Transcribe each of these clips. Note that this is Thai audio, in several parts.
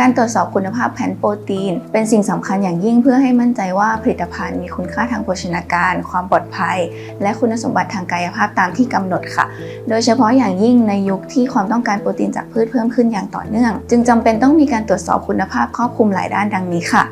การตรวจสอบคุณภาพแผ่นโปรตีน เป็นสิ่งสำคัญอย่างยิ่งเพื่อให้มั่นใจว่าผลิตภัณฑ์มีคุณค่าทางโภชนาการ ความปลอดภัย และคุณสมบัติทางกายภาพตามที่กำหนดค่ะ โดยเฉพาะอย่างยิ่งในยุคที่ความต้องการโปรตีนจากพืชเพิ่มขึ้นอย่างต่อเนื่อง จึงจำเป็นต้องมีการตรวจสอบคุณภาพครอบคลุมหลายด้านดังนี้ค่ะ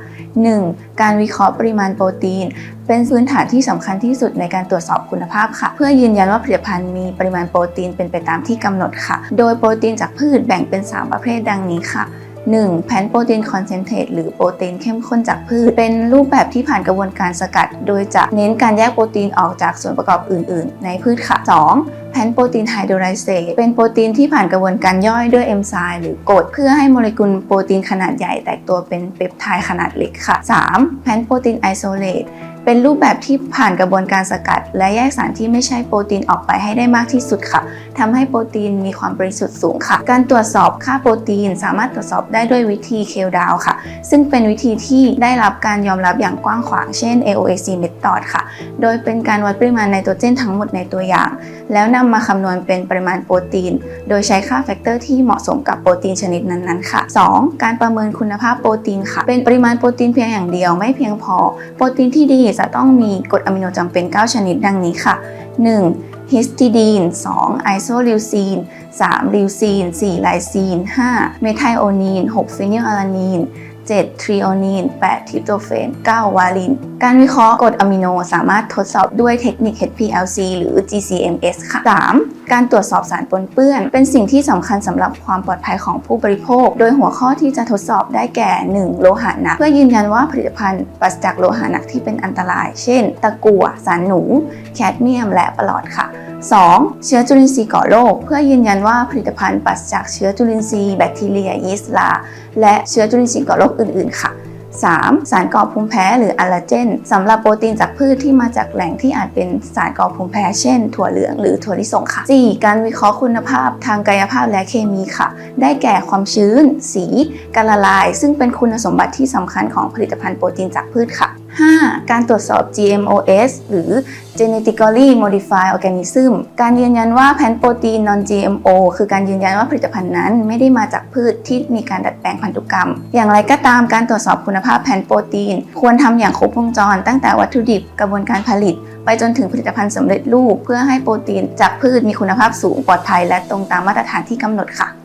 1. การวิเคราะห์ปริมาณโปรตีน เป็นพื้นฐานที่สำคัญที่สุดในการตรวจสอบคุณภาพค่ะ เพื่อยืนยันว่าผลิตภัณฑ์มีปริมาณโปรตีนเป็นไปตามที่กำหนดค่ะ โดยโปรตีนจากพืชแบ่งเป็น 3 ประเภทดังนี้ค่ะ 1. แพนโปรตีนคอนเซนเทรตหรือโปรตีนเข้มข้นจากพืช เป็นรูปแบบที่ผ่านกระบวนการสกัด โดยจะเน้นการแยกโปรตีนออกจากส่วนประกอบอื่น ๆ ในพืชค่ะ 2. แพนโปรตีนไฮโดรไลเซตเป็นโปรตีนที่ผ่านกระบวนการย่อยด้วยเอนไซม์หรือกรดเพื่อให้โมเลกุลโปรตีนขนาดใหญ่แตกตัวเป็นเปปไทด์ขนาดเล็กค่ะ 3. แพนโปรตีนไอโซเลต เป็นรูปแบบที่ผ่านกระบวนการสกัด และแยกสารที่ไม่ใช่โปรตีนออกไปให้ได้มากที่สุดค่ะทำให้โปรตีนมีความบริสุทธิ์สูงค่ะ การตรวจสอบค่าโปรตีน สามารถตรวจสอบได้ด้วยวิธีเคลดาวค่ะ ซึ่งเป็นวิธีที่ได้รับการยอมรับอย่างกว้างขวาง เช่น AOAC method ค่ะ โดยเป็นการวัดปริมาณไนโตรเจนทั้งหมดในตัวอย่าง แล้วนำมาคำนวณเป็นปริมาณโปรตีน โดยใช้ค่าแฟกเตอร์ที่เหมาะสมกับโปรตีนชนิดนั้นๆค่ะ 2. การประเมินคุณภาพโปรตีนค่ะ เป็นปริมาณโปรตีนเพียงอย่างเดียวไม่เพียงพอ โปรตีนที่ดีจะต้องมีกรดอะมิโนจำเป็น 9 ชนิดดังนี้ค่ะ 1. ฮิสติดีน 2. ไอโซลิวซีน 3. ลิวซีน 4. ไลซีน 5. เมไทโอนีน 6. ฟีนิลอะลานีน 7. ทริโอนีน 8. ทิปโตเฟน 9. วาลินการวิเคราะห์กรดอะมิโนสามารถทดสอบด้วยเทคนิค HPLC หรือ GCMS ค่ะ 3. การตรวจสอบสารปนเปื้อน เป็นสิ่งที่สำคัญสำหรับความปลอดภัยของผู้บริโภค โดยหัวข้อที่จะทดสอบได้แก่ 1. โลหะหนัก เพื่อยืนยันว่าผลิตภัณฑ์ปราศจากโลหะหนักที่เป็นอันตราย เช่น ตะกั่ว สารหนู แคดเมียม และปลอดค่ะ 2. เชื้อจุลินทรีย์ก่อโรคเพื่อยืนยันว่าผลิตภัณฑ์ปราศจากเชื้อจุลินทรีย์แบคทีเรียยีสต์ลาและเชื้อจุลินทรีย์ก่อโรคอื่น ๆ ค่ะ 3. สารก่อภูมิแพ้หรืออัลลาเจนสำหรับโปรตีนจากพืชที่มาจากแหล่งที่อาจเป็นสารก่อภูมิแพ้เช่น ถั่วเหลืองหรือถั่วลิสงค่ะ 4. การวิเคราะห์คุณภาพทางกายภาพและเคมีค่ะ ได้แก่ความชื้น สี การละลาย ซึ่งเป็นคุณสมบัติที่สำคัญของผลิตภัณฑ์โปรตีนจากพืชค่ะ 5. การตรวจสอบ GMOS หรือ Genetically Modified Organism การยืนยันว่าแพนโปรตีน non-GMO คือการยืนยันว่าผลิตภัณฑ์นั้นไม่ได้มาจากพืชที่มีการดัดแปลงพันธุกรรม อย่างไรก็ตามการตรวจสอบคุณภาพแพนโปรตีน ควรทำอย่างครบวงจร ตั้งแต่วัตถุดิบกระบวนการผลิต ไปจนถึงผลิตภัณฑ์สำเร็จรูป เพื่อให้โปรตีนจากพืชมีคุณภาพสูงปลอดภัยและตรงตามมาตรฐานที่กำหนดค่ะ